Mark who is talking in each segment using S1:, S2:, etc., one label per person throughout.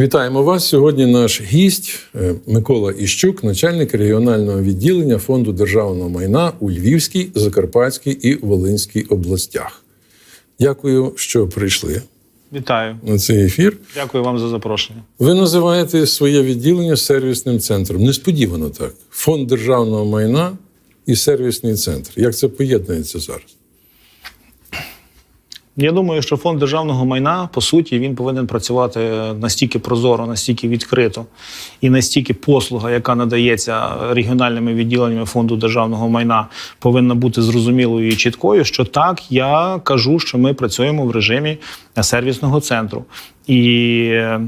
S1: Вітаємо вас. Сьогодні наш гість е, Микола Іщук, начальник регіонального відділення Фонду державного майна у Львівській, Закарпатській і Волинській областях. Дякую, що прийшли
S2: Вітаю,
S1: на цей ефір.
S2: дякую вам за запрошення.
S1: Ви називаєте своє відділення сервісним центром. Несподівано так. Фонд державного майна і сервісний центр. Як це поєднується зараз?
S2: Я думаю, що фонд державного майна по суті він повинен працювати настільки прозоро, настільки відкрито і настільки послуга, яка надається регіональними відділеннями фонду державного майна, повинна бути зрозумілою і чіткою. Що так я кажу, що ми працюємо в режимі сервісного центру. І е,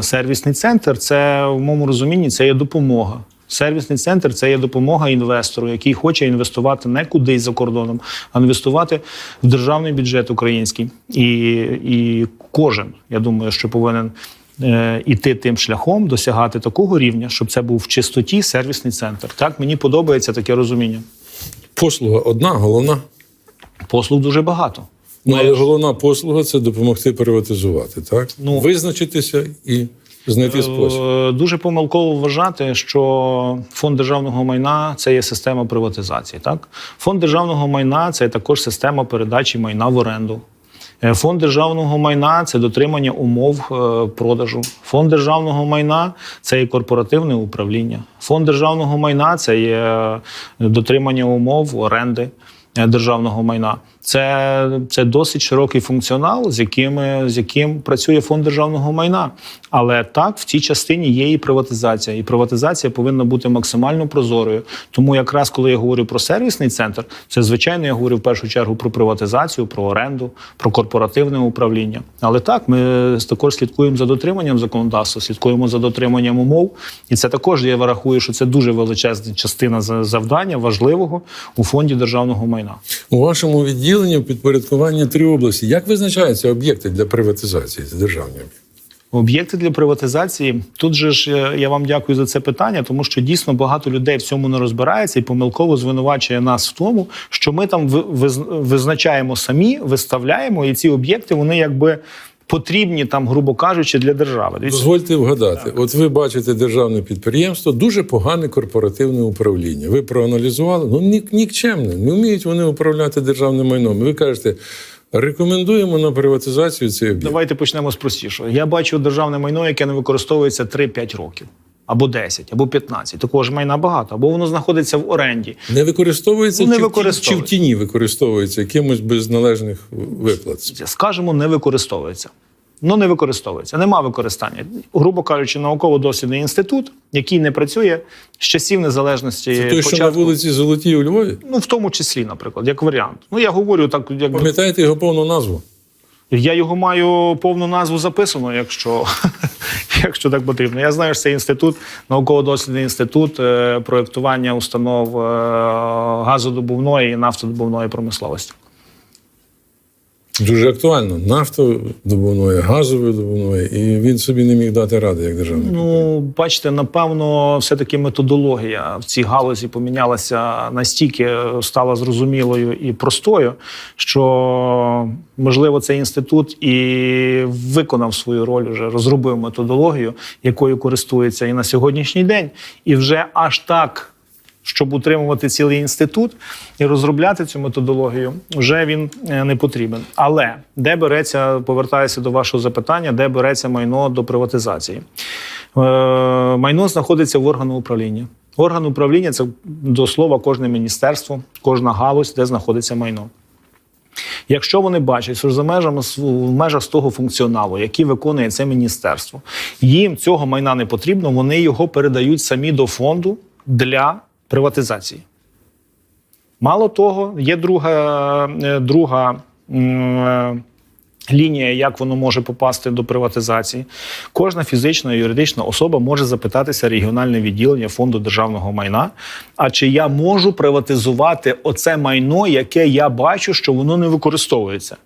S2: сервісний центр це в моєму розумінні це є допомога. Сервісний центр це є допомога інвестору, який хоче інвестувати не кудись за кордоном, а інвестувати в державний бюджет український. І, і кожен, я думаю, що повинен е, іти тим шляхом, досягати такого рівня, щоб це був в чистоті сервісний центр. Так мені подобається таке розуміння.
S1: Послуга одна, головна.
S2: Послуг дуже багато.
S1: Ну, але головна послуга це допомогти приватизувати, так?
S2: Ну,
S1: Визначитися і знайти спосіб.
S2: Е, Дуже помилково вважати, що фонд державного майна це є система приватизації. Так, фонд державного майна це також система передачі майна в оренду. Е, Фонд державного майна це дотримання умов е, продажу. Фонд державного майна це і корпоративне управління. Фонд державного майна це є дотримання умов оренди державного майна. Це, це досить широкий функціонал, з яким, з яким працює фонд державного майна. Але так, в цій частині є і приватизація. І приватизація повинна бути максимально прозорою. Тому, якраз коли я говорю про сервісний центр, це звичайно я говорю в першу чергу про приватизацію, про оренду, про корпоративне управління. Але так, ми також слідкуємо за дотриманням законодавства, слідкуємо за дотриманням умов. І це також я рахую, що це дуже величезна частина за- завдання важливого у фонді державного майна.
S1: У вашому відділенні в підпорядкуванні три області. Як визначаються об'єкти для приватизації державні об'єкти?
S2: Об'єкти для приватизації. Тут же ж е, я вам дякую за це питання, тому що дійсно багато людей в цьому не розбирається і помилково звинувачує нас в тому, що ми там визначаємо самі, виставляємо, і ці об'єкти вони якби потрібні там, грубо кажучи, для держави.
S1: Дозвольте вгадати. От ви бачите державне підприємство, дуже погане корпоративне управління. Ви проаналізували, ну ні, нікчемне, не вміють вони управляти державним майном. Ви кажете, рекомендуємо на приватизацію цей об'єкт.
S2: Давайте почнемо з простішого. Я бачу державне майно, яке не використовується 3-5 років. Або 10, або 15. Такого ж майна багато, або воно знаходиться в оренді.
S1: Не використовується,
S2: Ну, не
S1: чи, в
S2: використовується.
S1: чи в тіні використовується якимось без належних виплат.
S2: скажімо, не використовується. Ну, не використовується, нема використання. Грубо кажучи, науково-дослідний інститут, який не працює з часів незалежності.
S1: Це той, що на вулиці Золотій у Львові.
S2: Ну, в тому числі, наприклад, як варіант. Ну, я говорю так, як
S1: Пам'ятаєте його повну назву?
S2: я його маю повну назву записану, якщо, якщо так потрібно. Я знаю, що це інститут, науково-дослідний інститут е, проєктування установ е, газодобувної і нафтодобувної промисловості.
S1: Дуже актуально. Нафтодобувної, газової добувної, і він собі не міг дати ради як державний.
S2: Ну, бачите, напевно, все-таки методологія в цій галузі помінялася настільки стала зрозумілою і простою, що можливо цей інститут і виконав свою роль, вже розробив методологію, якою користується і на сьогоднішній день, і вже аж так. Щоб утримувати цілий інститут і розробляти цю методологію, вже він е, не потрібен. Але де береться, повертаюся до вашого запитання, де береться майно до приватизації? Е, майно знаходиться в органу управління. Орган управління це до слова кожне міністерство, кожна галузь, де знаходиться майно. Якщо вони бачать, що за межами в межах з того функціоналу, який виконує це міністерство, їм цього майна не потрібно, вони його передають самі до фонду для приватизації. Мало того, є друга, е, друга е, лінія, як воно може попасти до приватизації. Кожна фізична і юридична особа може запитатися регіональне відділення фонду державного майна. А чи я можу приватизувати оце майно, яке я бачу, що воно не використовується?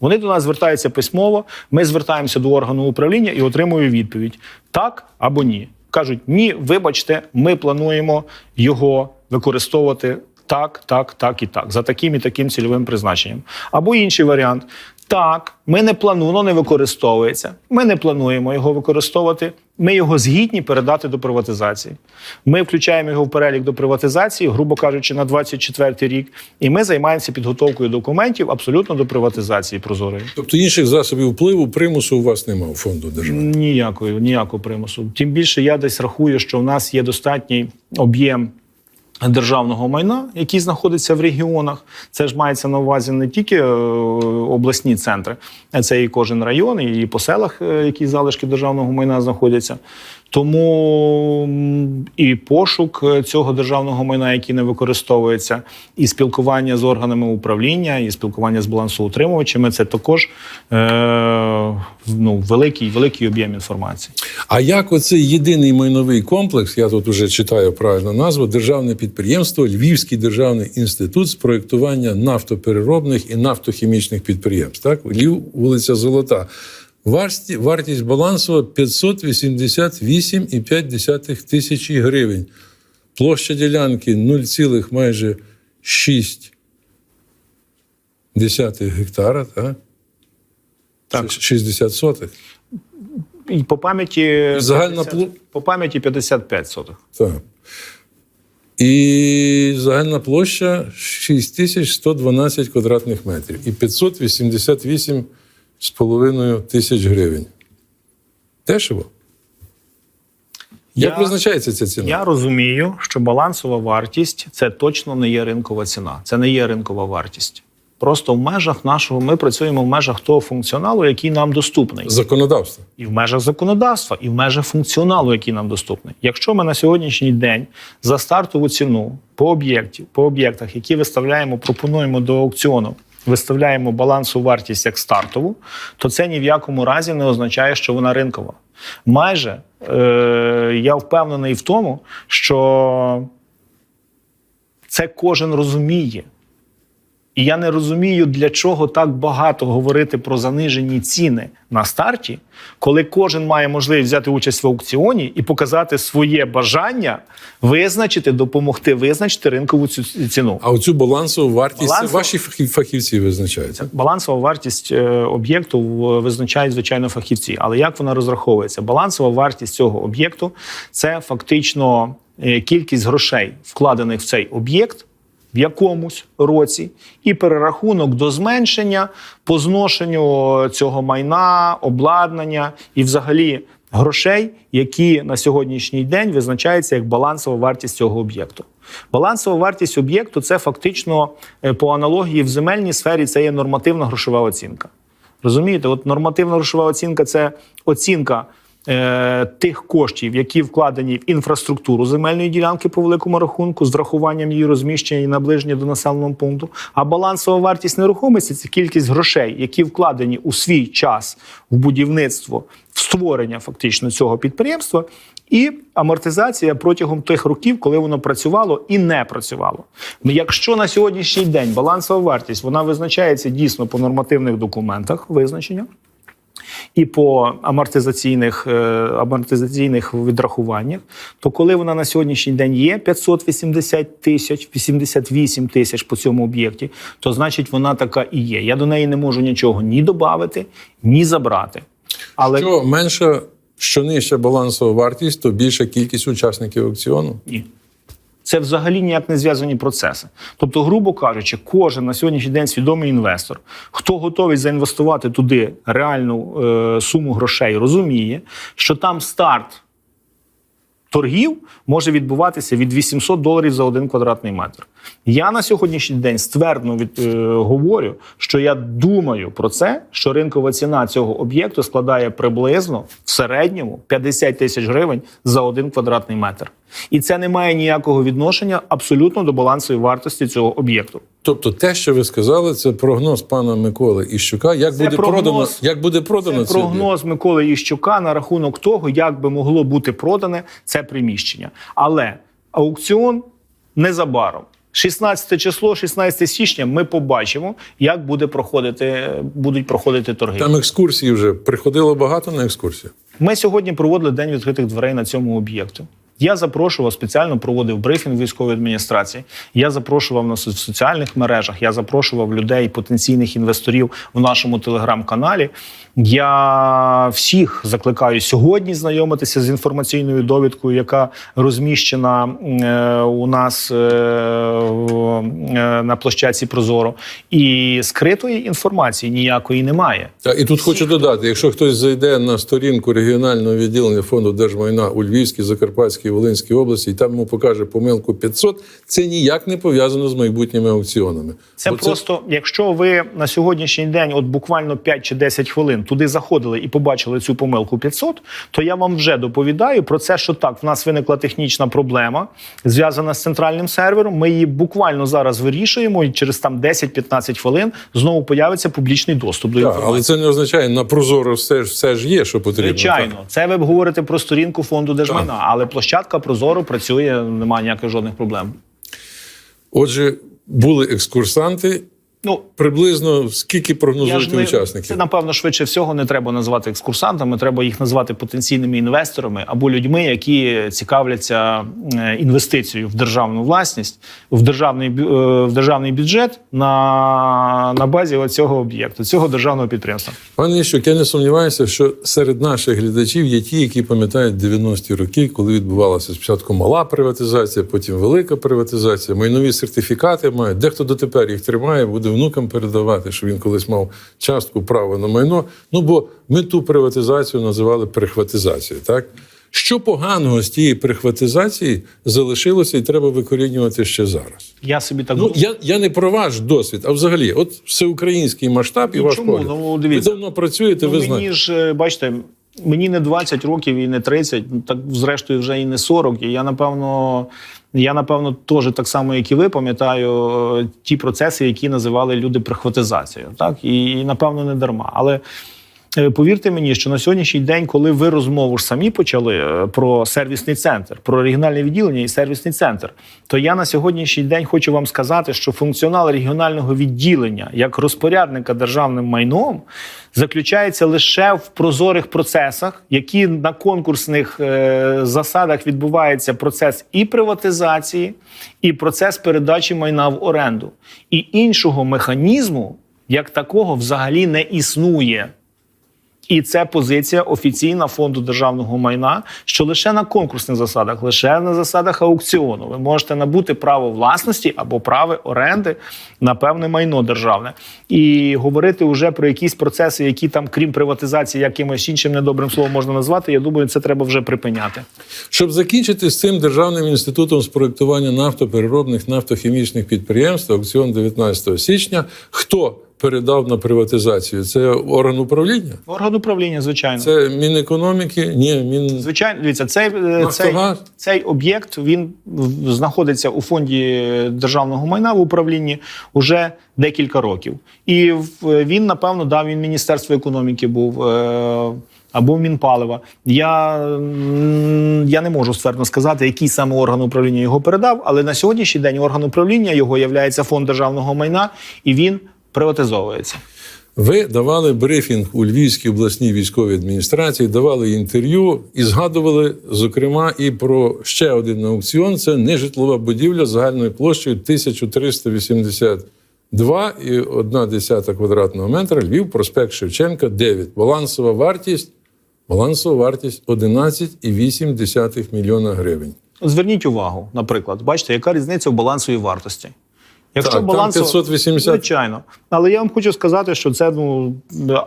S2: Вони до нас звертаються письмово. Ми звертаємося до органу управління і отримуємо відповідь: так або ні. Кажуть, ні, вибачте, ми плануємо його використовувати так, так, так і так, за таким і таким цільовим призначенням. Або інший варіант. Так, ми не плануємо, воно не використовується. Ми не плануємо його використовувати. Ми його згідні передати до приватизації. Ми включаємо його в перелік до приватизації, грубо кажучи, на 24 рік. І ми займаємося підготовкою документів абсолютно до приватизації прозорої.
S1: Тобто інших засобів впливу, примусу у вас немає у фонду держави.
S2: Ніякої, ніякого примусу. Тим більше я десь рахую, що в нас є достатній об'єм. Державного майна, який знаходиться в регіонах, це ж мається на увазі не тільки е, обласні центри, це і кожен район, і по селах, е, які залишки державного майна знаходяться. Тому і пошук е, цього державного майна, який не використовується, і спілкування з органами управління, і спілкування з балансоутримувачами це також е, ну, великий, великий об'єм інформації.
S1: А як оцей єдиний майновий комплекс, я тут уже читаю правильно назву, державне підприємство, Львівський державний інститут з проєктування нафтопереробних і нафтохімічних підприємств. Так, Львів, вулиця Золота. Вартість, балансова 588,5 тисячі гривень. Площа ділянки 0, майже 6 десятих гектара, так?
S2: Так.
S1: 60 сотих.
S2: І по пам'яті
S1: Загальна
S2: 50
S1: плу-
S2: по пам'яті 55 сотих.
S1: Так. І загальна площа 6112 квадратних метрів і 588,5 тисяч гривень. Дешево. Як
S2: Я-
S1: визначається ця ціна?
S2: Я розумію, що балансова вартість це точно не є ринкова ціна, це не є ринкова вартість. Просто в межах нашого ми працюємо в межах того функціоналу, який нам доступний,
S1: Законодавство.
S2: і в межах законодавства, і в межах функціоналу, який нам доступний. Якщо ми на сьогоднішній день за стартову ціну по об'єктів, по об'єктах, які виставляємо, пропонуємо до аукціону, виставляємо балансу вартість як стартову, то це ні в якому разі не означає, що вона ринкова. Майже е, я впевнений в тому, що це кожен розуміє. І я не розумію, для чого так багато говорити про занижені ціни на старті, коли кожен має можливість взяти участь в аукціоні і показати своє бажання визначити, допомогти визначити ринкову цю ціну.
S1: А оцю балансову вартість
S2: Балансова-
S1: ваші фахі- фахівці визначають.
S2: Балансова вартість е, об'єкту визначають звичайно фахівці. Але як вона розраховується? Балансова вартість цього об'єкту це фактично е, кількість грошей, вкладених в цей об'єкт. В якомусь році і перерахунок до зменшення по зношенню цього майна, обладнання і, взагалі, грошей, які на сьогоднішній день визначаються як балансова вартість цього об'єкту. Балансова вартість об'єкту це фактично е, по аналогії в земельній сфері це є нормативна грошова оцінка. Розумієте, от нормативна грошова оцінка це оцінка е, тих коштів, які вкладені в інфраструктуру земельної ділянки по великому рахунку, з врахуванням її розміщення і наближення до населеного пункту. А балансова вартість нерухомості це кількість грошей, які вкладені у свій час в будівництво, в створення фактично цього підприємства. І амортизація протягом тих років, коли воно працювало і не працювало. Якщо на сьогоднішній день балансова вартість вона визначається дійсно по нормативних документах визначення, і по амортизаційних, е, амортизаційних відрахуваннях, то коли вона на сьогоднішній день є 580 тисяч, 88 тисяч по цьому об'єкті, то значить вона така і є. Я до неї не можу нічого ні додати, ні забрати. Але
S1: Що менша, що нижча балансова вартість, то більша кількість учасників аукціону.
S2: Ні. Це взагалі ніяк не зв'язані процеси. Тобто, грубо кажучи, кожен на сьогоднішній день свідомий інвестор, хто готовий заінвестувати туди реальну е, суму грошей, розуміє, що там старт торгів може відбуватися від 800 доларів за один квадратний метр. Я на сьогоднішній день ствердно від, е, говорю, що я думаю про це, що ринкова ціна цього об'єкту складає приблизно в середньому 50 тисяч гривень за один квадратний метр. І це не має ніякого відношення абсолютно до балансової вартості цього об'єкту.
S1: Тобто, те, що ви сказали, це прогноз пана Миколи Іщука. Як
S2: Це
S1: буде
S2: прогноз-
S1: продано, як буде продано
S2: Це
S1: цей
S2: прогноз Миколи Іщука на рахунок того, як би могло бути продане це приміщення. Але аукціон незабаром. 16 число, 16 січня, ми побачимо, як буде проходити, будуть проходити торги.
S1: Там екскурсії вже приходило багато на екскурсію.
S2: Ми сьогодні проводили день відкритих дверей на цьому об'єкту. Я запрошував спеціально проводив брифінг військової адміністрації. Я запрошував нас в соціальних мережах. Я запрошував людей, потенційних інвесторів в нашому телеграм-каналі. Я всіх закликаю сьогодні знайомитися з інформаційною довідкою, яка розміщена е, у нас е, е, на площадці Прозоро. І скритої інформації ніякої немає.
S1: Та, і тут хочу додати: якщо хтось зайде на сторінку регіонального відділення фонду держмайна у Львівській, Закарпатській, Волинській області, і там йому покаже помилку 500, це ніяк не пов'язано з майбутніми аукціонами.
S2: Це
S1: Бо
S2: просто, якщо ви на сьогоднішній день, от буквально 5 чи 10 хвилин туди заходили і побачили цю помилку 500, то я вам вже доповідаю про це, що так, в нас виникла технічна проблема, зв'язана з центральним сервером. Ми її буквально зараз вирішуємо, і через там 10-15 хвилин знову появиться публічний доступ до
S1: Так,
S2: інформації.
S1: але це не означає, на прозоро все ж все ж є, що потрібно.
S2: Звичайно, це ви говорите про сторінку фонду держмайна, але площадка Прозоро працює, немає ніяких жодних проблем.
S1: Отже, були екскурсанти.
S2: Ну,
S1: Приблизно скільки прогнозуєте
S2: не-
S1: учасників?
S2: Це напевно швидше всього не треба називати екскурсантами. Треба їх назвати потенційними інвесторами або людьми, які цікавляться е, інвестицією в державну власність, в державний е, в державний бюджет на, на базі цього об'єкту, цього державного підприємства.
S1: Пане Іщук, я не сумніваюся, що серед наших глядачів є ті, які пам'ятають 90-ті роки, коли відбувалася спочатку мала приватизація, потім велика приватизація. Майнові сертифікати мають. Дехто дотепер їх тримає, буде внукам передавати, що він колись мав частку права на майно. Ну бо ми ту приватизацію називали прихватизацією. Так що поганого з тієї прихватизації залишилося і треба викорінювати ще зараз.
S2: Я собі так
S1: Ну я, я не про ваш досвід, а взагалі, от всеукраїнський масштаб і
S2: Ну,
S1: ваш
S2: чому?
S1: погляд.
S2: Ну, дивіться.
S1: Ви давно працюєте,
S2: Ну,
S1: ви
S2: мені
S1: знаєте.
S2: ж е, бачите, мені не 20 років і не 30, ну, так зрештою вже і не 40. І я напевно, я напевно теж так само, як і ви, пам'ятаю е, ті процеси, які називали люди прихватизацією. Так і, і напевно не дарма. Але. Е, Повірте мені, що на сьогоднішній день, коли ви розмову ж самі почали е, про сервісний центр, про регіональне відділення і сервісний центр, то я на сьогоднішній день хочу вам сказати, що функціонал регіонального відділення як розпорядника державним майном заключається лише в прозорих процесах, які на конкурсних е, засадах відбувається процес і приватизації, і процес передачі майна в оренду. І іншого механізму, як такого, взагалі не існує. І це позиція офіційна фонду державного майна, що лише на конкурсних засадах, лише на засадах аукціону, ви можете набути право власності або право оренди на певне майно державне і говорити вже про якісь процеси, які там, крім приватизації, якимось іншим недобрим словом можна назвати. Я думаю, це треба вже припиняти.
S1: Щоб закінчити з цим державним інститутом з проєктування нафтопереробних нафтохімічних підприємств, аукціон 19 січня. Хто передав на приватизацію? Це орган управління?
S2: Орган управління, звичайно.
S1: Це Мінекономіки? Ні, Мін...
S2: Звичайно, дивіться, цей, е, цей, цей об'єкт він знаходиться у фонді державного майна в управлінні уже декілька років. І він, напевно, дав він Міністерство економіки був. е, Або Мінпалива. Я, я не можу ствердно сказати, який саме орган управління його передав, але на сьогоднішній день орган управління його є фонд державного майна, і він приватизовується.
S1: Ви давали брифінг у Львівській обласній військовій адміністрації, давали інтерв'ю і згадували, зокрема, і про ще один аукціон. Це нежитлова будівля загальною площею 1382 і 1 десята квадратного метра. Львів, проспект Шевченка, 9. Балансова вартість. Балансова вартість 11,8 мільйона гривень.
S2: Зверніть увагу, наприклад, бачите, яка різниця в балансовій вартості. Якщо
S1: Так, там 580.
S2: звичайно. Але я вам хочу сказати, що це ну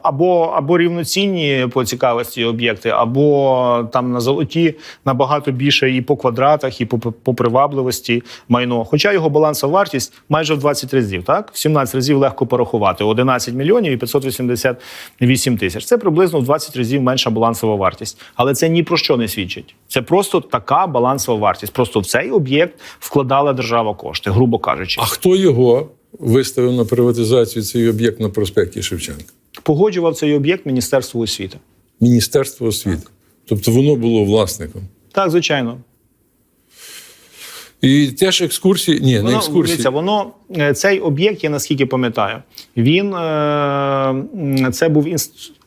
S2: або, або рівноцінні по цікавості об'єкти, або там на золоті набагато більше і по квадратах, і по, по привабливості майно. Хоча його балансова вартість майже в 20 разів, так? В 17 разів легко порахувати. 11 мільйонів і 588 тисяч. Це приблизно в 20 разів менша балансова вартість. Але це ні про що не свідчить. Це просто така балансова вартість. Просто в цей об'єкт вкладала держава кошти, грубо кажучи.
S1: А хто його виставив на приватизацію цей об'єкт на проспекті Шевченка?
S2: Погоджував цей об'єкт Міністерство освіти.
S1: Міністерство освіти. Тобто воно було власником.
S2: Так, звичайно.
S1: І теж екскурсії. Ні, не
S2: Воно,
S1: екскурсії.
S2: дивіться, воно е, цей об'єкт, я наскільки пам'ятаю, він е, це був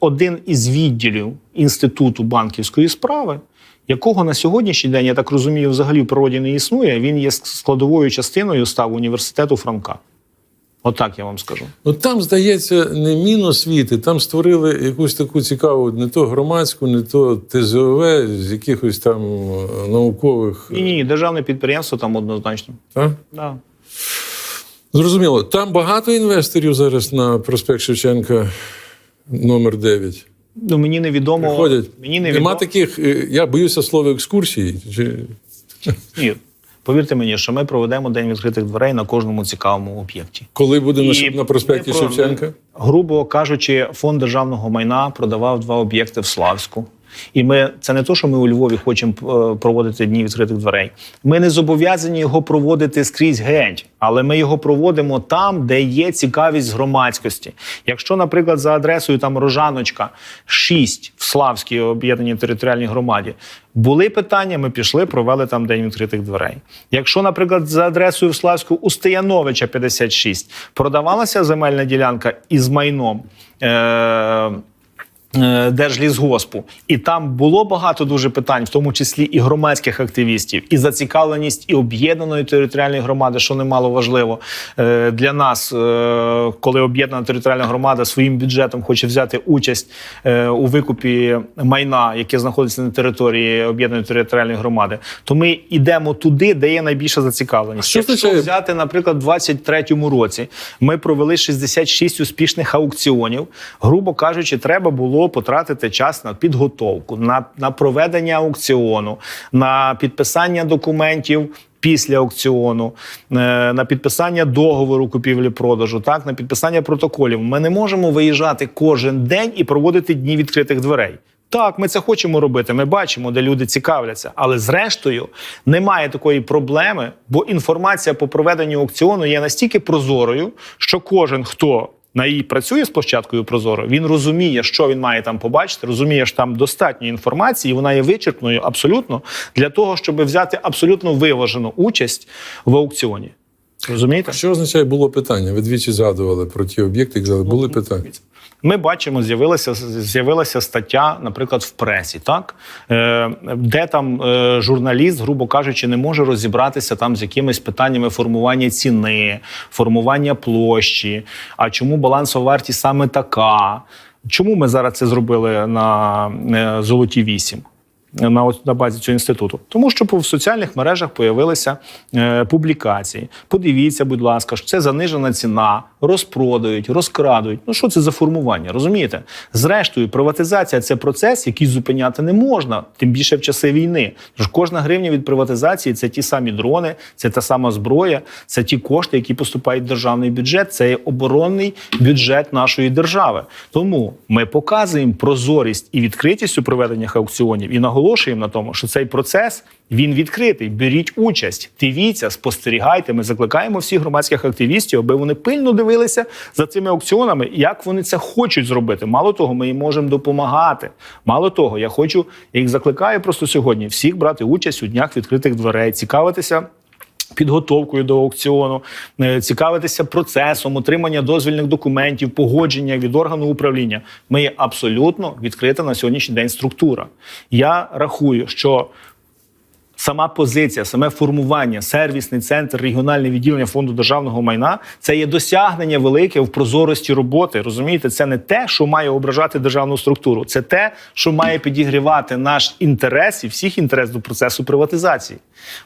S2: один із відділів інституту банківської справи, якого на сьогоднішній день, я так розумію, взагалі в природі не існує. Він є складовою частиною став університету Франка. Отак я вам скажу.
S1: Ну там, здається, не Міносвіти, там створили якусь таку цікаву, не то громадську, не то ТЗОВ з якихось там е, наукових.
S2: Ні, ні, державне підприємство там однозначно.
S1: А?
S2: Да.
S1: Зрозуміло. Там багато інвесторів зараз на проспект Шевченка номер 9.
S2: Ну, мені невідомо.
S1: Приходять.
S2: Мені
S1: Нема
S2: невідомо.
S1: таких, е, я боюся слова екскурсії. Чи...
S2: Ні. Повірте мені, що ми проведемо день відкритих дверей на кожному цікавому об'єкті.
S1: Коли буде на проспекті Шевченка?
S2: Грубо кажучи, фонд державного майна продавав два об'єкти в Славську. І ми це не то, що ми у Львові хочемо е, проводити дні відкритих дверей. Ми не зобов'язані його проводити скрізь геть, але ми його проводимо там, де є цікавість громадськості. Якщо, наприклад, за адресою там Рожаночка 6 в Славській об'єднаній територіальній громаді. Були питання, ми пішли, провели там день відкритих дверей. Якщо, наприклад, за адресою в Славську у Стояновича 56 продавалася земельна ділянка із майном. Е- Держлісгоспу, і там було багато дуже питань, в тому числі і громадських активістів, і зацікавленість і об'єднаної територіальної громади, що немало важливо е, для нас, е, коли об'єднана територіальна громада своїм бюджетом хоче взяти участь е, у викупі майна, яке знаходиться на території об'єднаної територіальної громади, то ми йдемо туди, де є найбільша зацікавленість.
S1: Що
S2: Якщо
S1: означає-
S2: взяти, наприклад, в 23-му році ми провели 66 успішних аукціонів. Грубо кажучи, треба було потратити час на підготовку, на, на проведення аукціону, на підписання документів. Після аукціону е, на підписання договору купівлі-продажу, так на підписання протоколів. Ми не можемо виїжджати кожен день і проводити дні відкритих дверей. Так, ми це хочемо робити. Ми бачимо, де люди цікавляться. Але зрештою немає такої проблеми, бо інформація по проведенню аукціону є настільки прозорою, що кожен, хто на її працює з площадкою Прозоро, він розуміє, що він має там побачити, розуміє, що там достатньо інформації, і вона є вичерпною абсолютно для того, щоб взяти абсолютно виважену участь в аукціоні. Розумієте?
S1: Що означає було питання? Ви двічі згадували про ті об'єкти, казали, були питання.
S2: Ми бачимо, з'явилася з'явилася стаття, наприклад, в пресі, так е, де там е, журналіст, грубо кажучи, не може розібратися там з якимись питаннями формування ціни, формування площі. А чому балансова вартість саме така? Чому ми зараз це зробили на е, золоті 8? На, на базі цього інституту, тому що в соціальних мережах появилися е, публікації. Подивіться, будь ласка, що це занижена ціна, розпродають, розкрадують. Ну що це за формування? Розумієте? Зрештою, приватизація це процес, який зупиняти не можна, тим більше в часи війни. Тож кожна гривня від приватизації це ті самі дрони, це та сама зброя, це ті кошти, які поступають в державний бюджет. Це є оборонний бюджет нашої держави. Тому ми показуємо прозорість і відкритість у проведеннях аукціонів і наголошуємо на тому, що цей процес він відкритий. Беріть участь, дивіться, спостерігайте. Ми закликаємо всіх громадських активістів, аби вони пильно дивилися за цими аукціонами, як вони це хочуть зробити. Мало того, ми їм можемо допомагати. Мало того, я хочу я їх закликаю просто сьогодні всіх брати участь у днях відкритих дверей, цікавитися. Підготовкою до аукціону, е, цікавитися процесом отримання дозвільних документів, погодження від органу управління. Ми є абсолютно відкрита на сьогоднішній день структура. Я рахую, що Сама позиція, саме формування, сервісний центр, регіональне відділення фонду державного майна це є досягнення велике в прозорості роботи. Розумієте, це не те, що має ображати державну структуру, це те, що має підігрівати наш інтерес і всіх інтерес до процесу приватизації.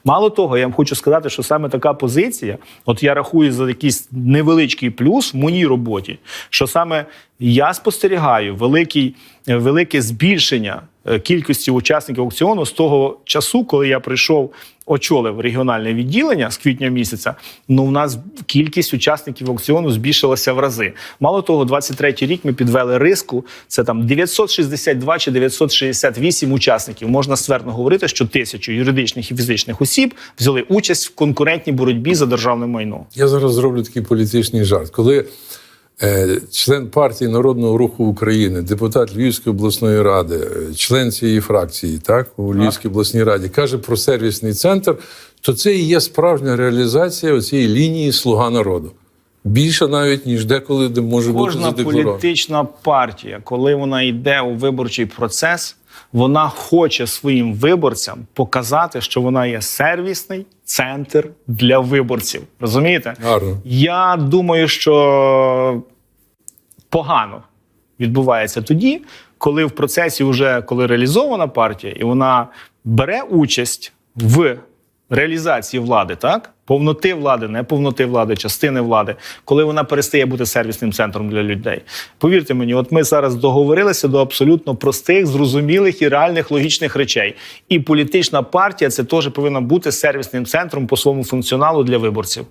S2: Мало того, я вам хочу сказати, що саме така позиція, от я рахую за якийсь невеличкий плюс в моїй роботі, що саме я спостерігаю великий, велике збільшення кількості учасників аукціону з того часу, коли я прийшов, очолив регіональне відділення з квітня місяця. Ну, у нас кількість учасників аукціону збільшилася в рази. Мало того, 23-й рік ми підвели риску. Це там 962 чи 968 учасників. Можна ствердно говорити, що тисячу юридичних і фізичних осіб взяли участь в конкурентній боротьбі за державне майно.
S1: Я зараз зроблю такий політичний жарт. Коли е, член партії Народного руху України, депутат Львівської обласної ради, е, член цієї фракції, так, у Львівській обласній раді, каже про сервісний центр, то це і є справжня реалізація цієї лінії Слуга народу. Більше навіть, ніж деколи де може бути
S2: Кожна
S1: задекларовано.
S2: політична партія, коли вона йде у виборчий процес, Вона хоче своїм виборцям показати, що вона є сервісний центр для виборців. Розумієте?
S1: Гарно.
S2: Я думаю, що погано відбувається тоді, коли в процесі вже коли реалізована партія, і вона бере участь в реалізації влади, так повноти влади, не повноти влади, частини влади, коли вона перестає бути сервісним центром для людей. Повірте мені, от ми зараз договорилися до абсолютно простих, зрозумілих і реальних логічних речей. І політична партія це теж повинна бути сервісним центром по своєму функціоналу для виборців.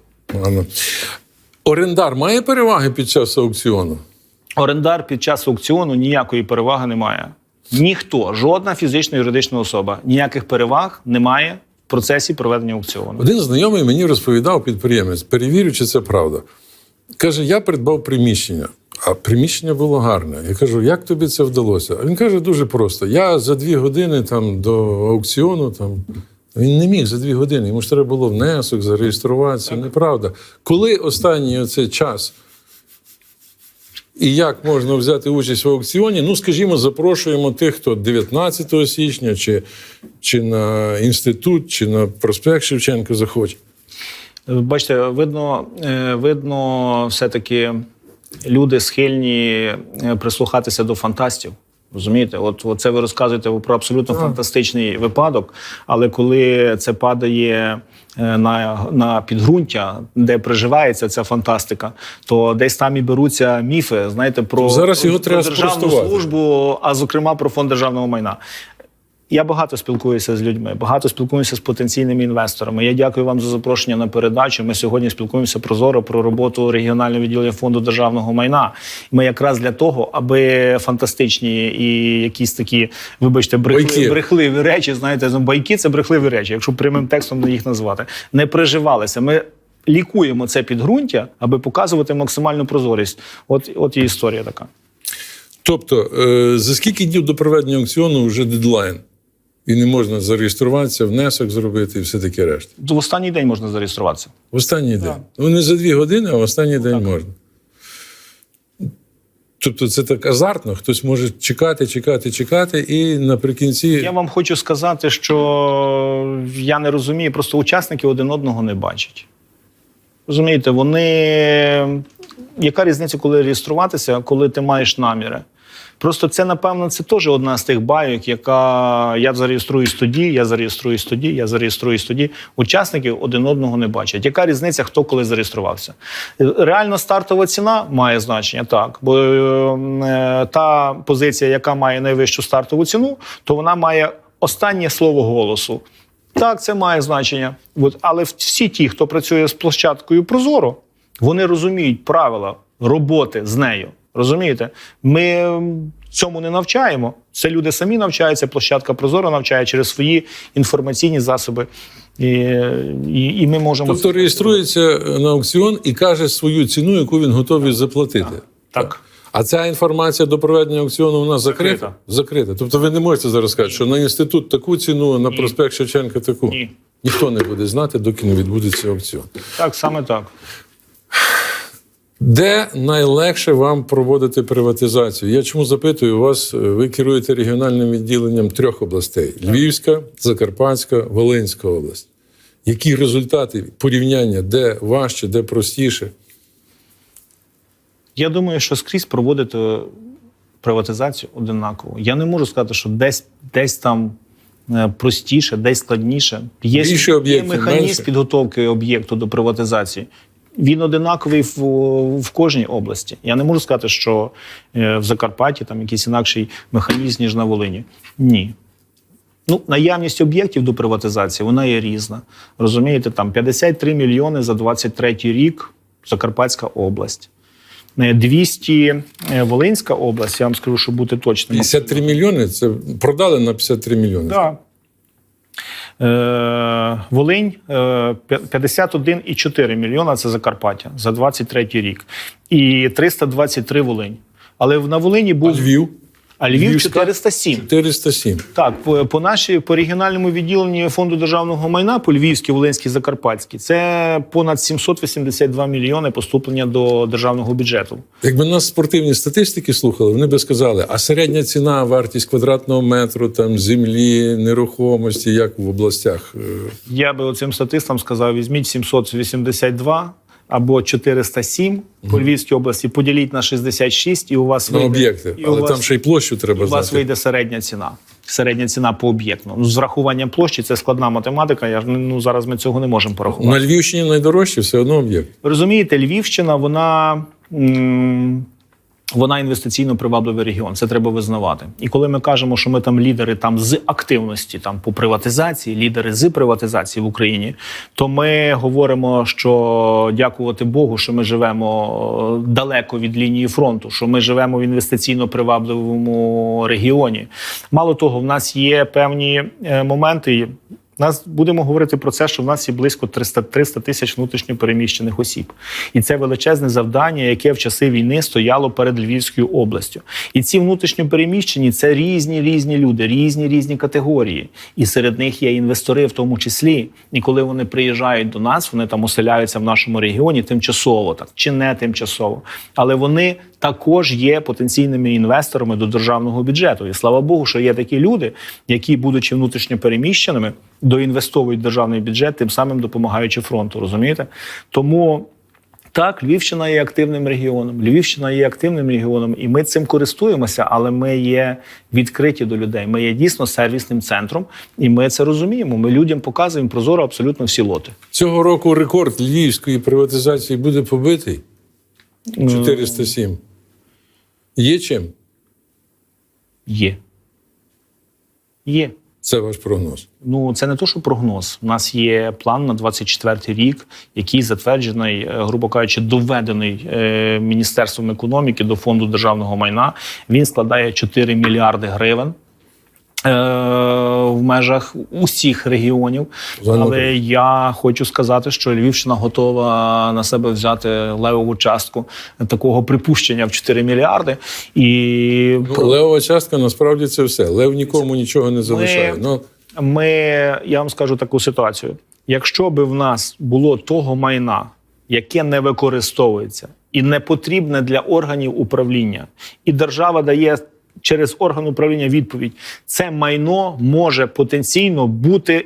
S1: Орендар має переваги під час аукціону?
S2: Орендар під час аукціону ніякої переваги не має. Ніхто, жодна фізична юридична особа ніяких переваг не має процесі проведення аукціону.
S1: Один знайомий мені розповідав підприємець, перевірю, чи це правда. Каже: я придбав приміщення, а приміщення було гарне. Я кажу, як тобі це вдалося? А він каже, дуже просто. Я за дві години там, до аукціону там. Він не міг за дві години, йому ж треба було внесок, зареєструватися. Неправда. Коли останній оцей час і як можна взяти участь в аукціоні? Ну, скажімо, запрошуємо тих, хто 19 січня, чи, чи на інститут, чи на проспект Шевченка захоче.
S2: Бачите, видно, е, видно, все-таки люди схильні е, прислухатися до фантастів. Розумієте, от, от це ви розказуєте про абсолютно фантастичний випадок, але коли це падає е, на, на підґрунтя, де приживається ця фантастика, то десь там і беруться міфи, знаєте, про,
S1: Зараз його
S2: про
S1: треба
S2: державну службу, а зокрема про фонд державного майна. Я багато спілкуюся з людьми, багато спілкуюся з потенційними інвесторами. Я дякую вам за запрошення на передачу. Ми сьогодні спілкуємося прозоро про роботу регіонального відділення фонду державного майна. Ми якраз для того, аби фантастичні і якісь такі, вибачте, брехливі, брехливі речі, знаєте, ну, байки це брехливі речі, якщо прямим текстом їх назвати, не приживалися. Ми лікуємо це підґрунтя, аби показувати максимальну прозорість. От, от і історія така.
S1: Тобто, е, за скільки днів до проведення аукціону вже дедлайн? І не можна зареєструватися, внесок зробити і все таке решта.
S2: В останній день можна зареєструватися.
S1: В останній день. Ну, не за дві години, а в останній день можна. Тобто це так азартно, хтось може чекати, чекати, чекати, і наприкінці.
S2: Я вам хочу сказати, що я не розумію, просто учасники один одного не бачать. Розумієте, вони. Яка різниця, коли реєструватися, коли ти маєш наміри? Просто це, напевно, це теж одна з тих байок, яка я зареєструюсь тоді, я зареєструюсь тоді, я зареєструюсь тоді. Учасники один одного не бачать. Яка різниця, хто коли зареєструвався? Реально стартова ціна має значення, так. Бо е, та позиція, яка має найвищу стартову ціну, то вона має останнє слово голосу. Так, це має значення. От, але всі ті, хто працює з площадкою Прозоро, вони розуміють правила роботи з нею. Розумієте? Ми цьому не навчаємо. Це люди самі навчаються. Площадка Прозоро навчає через свої інформаційні засоби. І, і, і ми можемо
S1: Тобто реєструється на аукціон і каже свою ціну, яку він готовий заплатити.
S2: так.
S1: А ця інформація до проведення аукціону у нас закрита?
S2: Закрита.
S1: Закрита. Тобто ви не можете зараз сказати, що на інститут таку ціну, а на проспект Шевченка таку.
S2: Ні.
S1: Ніхто не буде знати, доки не відбудеться аукціон.
S2: Так, саме так.
S1: Де найлегше вам проводити приватизацію? Я чому запитую вас? е, Ви керуєте регіональним відділенням трьох областей: Львівська, Закарпатська, Волинська область. Які результати порівняння, де важче, де простіше?
S2: Я думаю, що скрізь проводити приватизацію одинаково. Я не можу сказати, що десь, десь там е, простіше, десь складніше. Є, є механізм
S1: менше?
S2: підготовки об'єкту до приватизації. Він одинаковий в, в кожній області. Я не можу сказати, що е, в Закарпатті там якийсь інакший механізм, ніж на Волині. Ні. Ну, наявність об'єктів до приватизації вона є різна. Розумієте, там 53 мільйони за 23 рік Закарпатська область. Е, 200 е, Волинська область, я вам скажу, щоб бути точним.
S1: 53 мільйони це продали на 53 мільйони.
S2: Да. Е, Волинь е, п'я- 51,4 мільйона це Закарпаття за 23 рік. І 323 Волинь. Але на Волині
S1: А
S2: був
S1: Львів.
S2: А Львів
S1: Львівська
S2: 407.
S1: 407.
S2: Так, по, по нашій по регіональному відділенні фонду державного майна по Львівській, Волинській, Закарпатській це понад 782 мільйони поступлення до державного бюджету.
S1: Якби нас спортивні статистики слухали, вони би сказали, а середня ціна, вартість квадратного метру, там землі, нерухомості, як в областях.
S2: Я би оцим статистам сказав: візьміть 782 або 407 по Львівській області, поділіть на 66, і у вас
S1: На
S2: вийде,
S1: об'єкти,
S2: і у
S1: але
S2: вас,
S1: там ще й площу
S2: треба
S1: треба
S2: у вас
S1: знати.
S2: вийде середня ціна. Середня ціна по об'єкту. Ну, з врахуванням площі це складна математика. Я ж ну зараз ми цього не можемо порахувати.
S1: На Львівщині найдорожче все одно об'єкт.
S2: Розумієте, Львівщина, вона. м, Вона інвестиційно привабливий регіон, це треба визнавати. І коли ми кажемо, що ми там лідери там з активності, там по приватизації, лідери з приватизації в Україні, то ми говоримо, що дякувати Богу, що ми живемо е, далеко від лінії фронту, що ми живемо в інвестиційно привабливому регіоні. Мало того, в нас є певні е, моменти. Нас будемо говорити про це, що в нас є близько 300, 300 тисяч внутрішньо переміщених осіб, і це величезне завдання, яке в часи війни стояло перед Львівською областю. І ці внутрішньо переміщені це різні різні люди, різні різні категорії. І серед них є інвестори, в тому числі. І коли вони приїжджають до нас, вони там оселяються в нашому регіоні тимчасово, так чи не тимчасово, але вони також є потенційними інвесторами до державного бюджету. І слава Богу, що є такі люди, які, будучи внутрішньо переміщеними, доінвестовують в державний бюджет, тим самим допомагаючи фронту. Розумієте? Тому. Так, Львівщина є активним регіоном. Львівщина є активним регіоном, і ми цим користуємося, але ми є відкриті до людей. Ми є дійсно сервісним центром, і ми це розуміємо. Ми людям показуємо прозоро абсолютно всі лоти.
S1: Цього року рекорд львівської приватизації буде побитий. 407. Є чим?
S2: Є. Є.
S1: Це ваш прогноз.
S2: Ну, це не то, що прогноз. У нас є план на 24 рік, який затверджений, е, грубо кажучи, доведений е, Міністерством економіки до фонду державного майна. Він складає 4 мільярди гривень. Е, В межах усіх регіонів,
S1: Занадто.
S2: але я хочу сказати, що Львівщина готова на себе взяти левову частку такого припущення в 4 мільярди. І
S1: Ну, левова частка насправді це все. Лев нікому нічого не залишає. Ну,
S2: ми, я вам скажу таку ситуацію: якщо би в нас було того майна, яке не використовується і не потрібне для органів управління, і держава дає через орган управління відповідь, це майно може потенційно бути.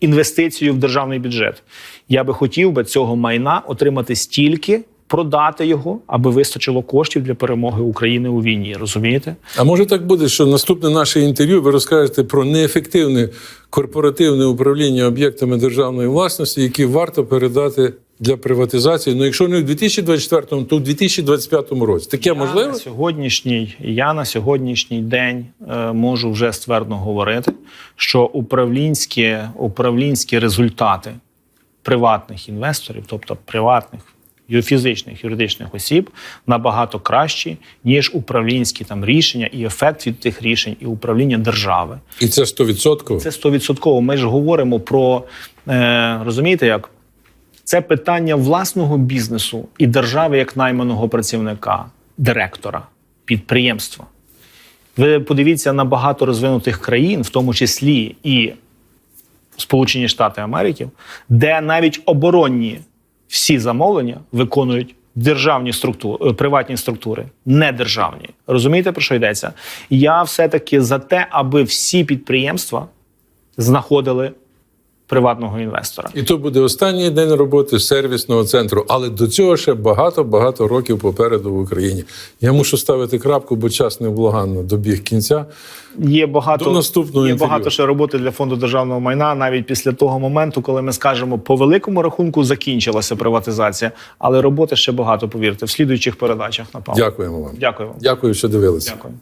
S2: Інвестицією в державний бюджет. Я би хотів би цього майна отримати стільки, продати його, аби вистачило коштів для перемоги України у війні. Розумієте?
S1: а може так буде, що наступне наше інтерв'ю ви розкажете про неефективне корпоративне управління об'єктами державної власності, які варто передати для приватизації. Ну, якщо не в 2024, то в 2025 році. Таке
S2: Я
S1: можливо?
S2: на сьогоднішній, я на сьогоднішній день е, можу вже ствердно говорити, що управлінські, управлінські результати приватних інвесторів, тобто приватних фізичних юридичних осіб, набагато кращі, ніж управлінські там рішення і ефект від тих рішень, і управління держави.
S1: І це 100%?
S2: Це стовідсотково. Ми ж говоримо про е, розумієте, як це питання власного бізнесу і держави як найманого працівника, директора, підприємства. Ви подивіться на багато розвинутих країн, в тому числі і Сполучені Штати Америки, де навіть оборонні всі замовлення виконують державні структури, е, приватні структури, не державні. Розумієте, про що йдеться? Я все-таки за те, аби всі підприємства знаходили приватного інвестора.
S1: І то буде останній день роботи сервісного центру. Але до цього ще багато-багато років попереду в Україні. Я мушу ставити крапку, бо час невблаганно добіг кінця.
S2: Є багато
S1: До наступного
S2: є
S1: інтерв'ю.
S2: багато ще роботи для фонду державного майна, навіть після того моменту, коли ми скажемо, по великому рахунку закінчилася приватизація, але роботи ще багато, повірте, в слідуючих передачах. Напевно.
S1: Дякуємо вам.
S2: Дякую вам.
S1: Дякую, що дивилися.
S2: Дякую.